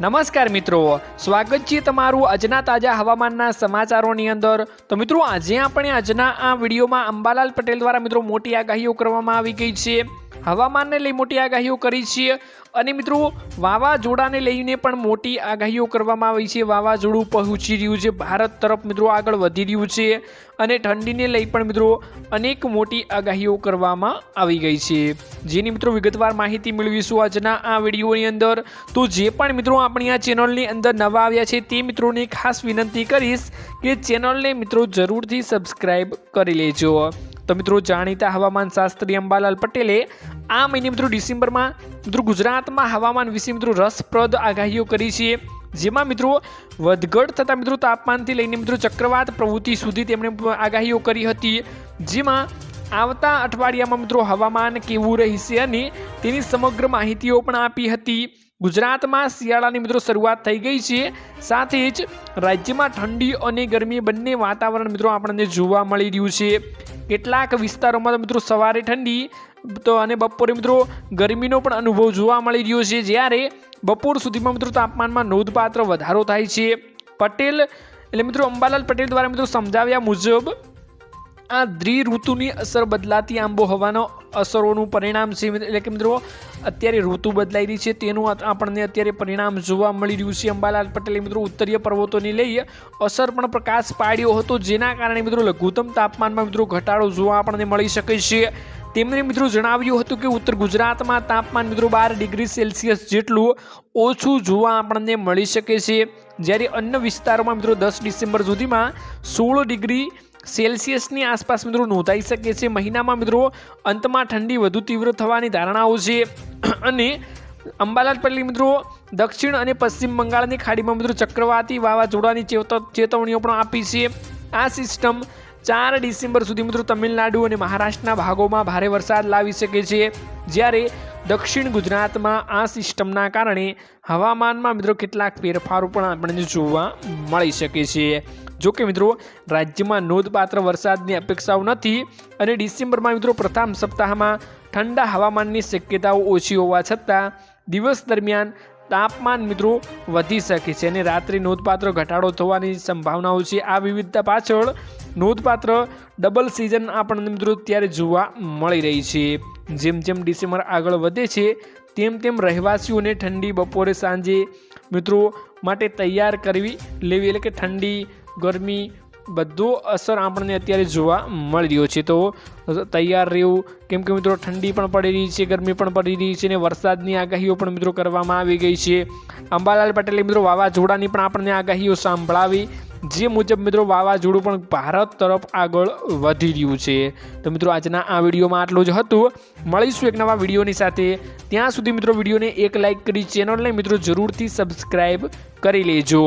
નમસ્કાર મિત્રો. સ્વાગત છે તમારું આજના તાજા હવામાનના સમાચારોની અંદર. તો મિત્રો, આજે આપણે આજના આ વિડીયોમાં અંબાલાલ પટેલ દ્વારા મિત્રો મોટી આગાહીઓ કરવામાં આવી ગઈ છે. હવામાનને લઈ મોટી આગાહીઓ કરી છે. અને મિત્રો, વાવાઝોડાને લઈને પણ મોટી આગાહીઓ કરવામાં આવી છે. વાવાઝોડું પહોંચી રહ્યું છે. ભારત તરફ મિત્રો આગળ વધી રહ્યું છે. અને ઠંડીને લઈ પણ મિત્રો અનેક મોટી આગાહીઓ કરવામાં આવી ગઈ છે. જેની મિત્રો વિગતવાર માહિતી મેળવીશું આજના આ વિડીયોની અંદર. તો જે પણ મિત્રો આપણી આ ચેનલની અંદર નવા આવ્યા છે તે મિત્રોને ખાસ વિનંતી કરીશ કે ચેનલને મિત્રો જરૂરથી સબસ્ક્રાઈબ કરી લેજો. તો મિત્રો જાણીતા હવામાન શાસ્ત્રી અંબાલાલ પટેલે આ મહિને મિત્રો ડિસેમ્બરમાં મિત્રો ગુજરાતમાં હવામાન વિશે મિત્રો રસપ્રદ આગાહીઓ કરી છે. જેમાં મિત્રો વધઘટ થતા મિત્રો તાપમાનથી લઈને મિત્રો ચક્રવાત પ્રવૃત્તિ સુધી તેમણે આગાહીઓ કરી હતી. જેમાં આવતા અઠવાડિયામાં મિત્રો હવામાન કેવું રહેશે અને તેની સમગ્ર માહિતીઓ પણ આપી હતી. ગુજરાતમાં શિયાળાની મિત્રો શરૂઆત થઈ ગઈ છે. સાથે જ રાજ્યમાં ઠંડી અને ગરમી બંને વાતાવરણ મિત્રો આપણને જોવા મળી રહ્યું છે. કેટલાક વિસ્તારોમાં તો મિત્રો સવારે ઠંડી તો અને બપોરે મિત્રો ગરમીનો પણ અનુભવ જોવા મળી રહ્યો છે. જ્યારે બપોર સુધીમાં મિત્રો તાપમાનમાં નોંધપાત્ર વધારો થાય છે. પટેલ એટલે મિત્રો અંબાલાલ પટેલ દ્વારા મિત્રો સમજાવ્યા મુજબ, આ દ્વિઋતુની અસર બદલાતી આંબોહવાનો અસરોનું પરિણામ છે એટલે કે મિત્રો, અત્યારે ઋતુ બદલાઈ રહી છે. તેનું આપણને અત્યારે પરિણામ જોવા મળી રહ્યું છે. અંબાલાલ પટેલે મિત્રો ઉત્તરીય પર્વતોની લઈ અસર પણ પ્રકાશ પાડ્યો હતો. જેના કારણે મિત્રો લઘુત્તમ તાપમાનમાં મિત્રો ઘટાડો જોવા આપણને મળી શકે છે. તેમણે મિત્રો જણાવ્યું હતું કે ઉત્તર ગુજરાતમાં તાપમાન મિત્રો બાર ડિગ્રી સેલ્સિયસ જેટલું ઓછું જોવા આપણને મળી શકે છે. જ્યારે અન્ય વિસ્તારોમાં મિત્રો દસ ડિસેમ્બર સુધીમાં સોળ ડિગ્રી સેલ્સિયસની આસપાસ મિત્રો નોંધાઈ શકે છે. મહિનામાં મિત્રો અંતમાં ઠંડી વધુ તીવ્ર થવાની ધારણાઓ છે. અને અંબાલાલ પટેલે મિત્રો દક્ષિણ અને પશ્ચિમ બંગાળની ખાડીમાં મિત્રો ચક્રવાતી વાવાઝોડાની ચેતવણીઓ પણ આપી છે. આ સિસ્ટમ ચાર ડિસેમ્બર સુધી મિત્રો તમિલનાડુ અને મહારાષ્ટ્રના ભાગોમાં ભારે વરસાદ લાવી શકે છે. જ્યારે દક્ષિણ ગુજરાતમાં આ સિસ્ટમના કારણે હવામાનમાં મિત્રો કેટલાક ફેરફારો પણ આપણને જોવા મળી શકે છે. જો કે મિત્રો, રાજ્યમાં નોંધપાત્ર વરસાદની અપેક્ષાઓ નથી અને ડિસેમ્બરમાં મિત્રો પ્રથમ સપ્તાહમાં ઠંડા હવામાનની શક્યતાઓ ઓછી હોવા છતાં દિવસ દરમિયાન તાપમાન મિત્રો વધી શકે છે અને રાત્રે નોંધપાત્ર ઘટાડો થવાની સંભાવનાઓ છે. આ વિવિધતા પાછળ નોંધપાત્ર ડબલ સિઝન આપણને મિત્રો ત્યારે જોવા મળી રહી છે. જેમ જેમ ડિસેમ્બર આગળ વધે છે, તેમ તેમ રહેવાસીઓને ઠંડી બપોરે સાંજે મિત્રો માટે તૈયાર કરવી લેવી એટલે કે ઠંડી, ગરમી બધો અસર આપણને અત્યારે જોવા મળી રહ્યો છે. તો તૈયાર રહેવું, કેમ કે મિત્રો ઠંડી પણ પડી રહી છે, ગરમી પણ પડી રહી છે અને વરસાદની આગાહીઓ પણ મિત્રો કરવામાં આવી ગઈ છે. અંબાલાલ પટેલે મિત્રો વાવાઝોડાની પણ આપણને આગાહીઓ સાંભળાવી, જે મુજબ મિત્રો વાવાઝોડું પણ ભારત તરફ આગળ વધી રહ્યું છે. તો મિત્રો આજના આ વિડીયોમાં આટલું જ હતું. મળીશું એક નવા વિડીયોની સાથે. ત્યાં સુધી મિત્રો વિડીયોને એક લાઇક કરી ચેનલને મિત્રો જરૂરથી સબસ્ક્રાઈબ કરી લેજો.